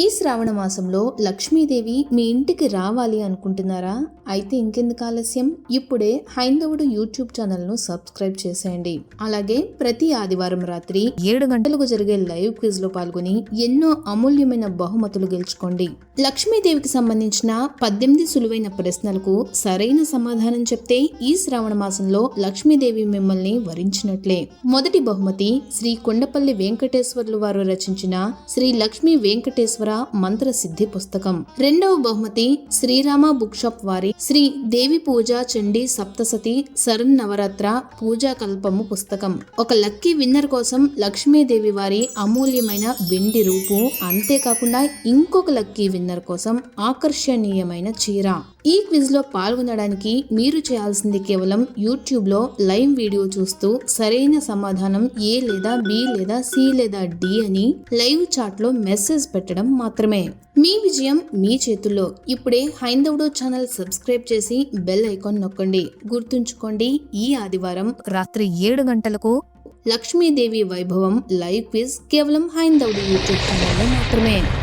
ఈ శ్రావణ మాసంలో లక్ష్మీదేవి మీ ఇంటికి రావాలి అనుకుంటున్నారా? అయితే ఇంకెందుకు ఆలస్యం? ఇప్పుడే హైందవుడు యూట్యూబ్ ఛానల్ను సబ్స్క్రైబ్ చేసేయండి. అలాగే ప్రతి ఆదివారం రాత్రి ఏడు గంటలకు జరిగే లైవ్ క్విజ్లో పాల్గొని ఎన్నో అమూల్యమైన బహుమతులు గెలుచుకోండి. లక్ష్మీదేవికి సంబంధించిన పద్దెనిమిది సులువైన ప్రశ్నలకు సరైన సమాధానం చెప్తే ఈ శ్రావణ మాసంలో లక్ష్మీదేవి మిమ్మల్ని వరించినట్లే. మొదటి బహుమతి శ్రీ కొండపల్లి వెంకటేశ్వర్లు వారు రచించిన శ్రీ లక్ష్మీ వెంకటేశ్వర మంత్ర సిద్ధి పుస్తకం. రెండవ బహుమతి శ్రీరామ బుక్ షాప్ వారి శ్రీ దేవి పూజ చండీ సప్తసతి శరణ్ నవరాత్ర పూజా కల్పము పుస్తకం. ఒక లక్కీ విన్నర్ కోసం లక్ష్మీదేవి వారి అమూల్యమైన వెండి రూపు అంతేకాకుండా ఇంకొక లక్కీ విన్నర్ కోసం ఆకర్షణీయమైన చీర. ఈ క్విజ్లో పాల్గొనడానికి మీరు చేయాల్సింది కేవలం యూట్యూబ్లో లైవ్ వీడియో చూస్తూ సరైన సమాధానం ఏ లేదా బి లేదా సి లేదా డి అని లైవ్ చాట్లో మెసేజ్ పెట్టడం మాత్రమే. మీ విజయం మీ చేతుల్లో. ఇప్పుడే హైందవుడు ఛానల్ సబ్స్క్రైబ్ చేసి బెల్ ఐకాన్ నొక్కండి. గుర్తుంచుకోండి ఈ ఆదివారం రాత్రి ఏడు గంటలకు లక్ష్మీదేవి వైభవం లైవ్ క్విజ్ కేవలం హైందవుడు యూట్యూబ్ ఛానల్లో మాత్రమే.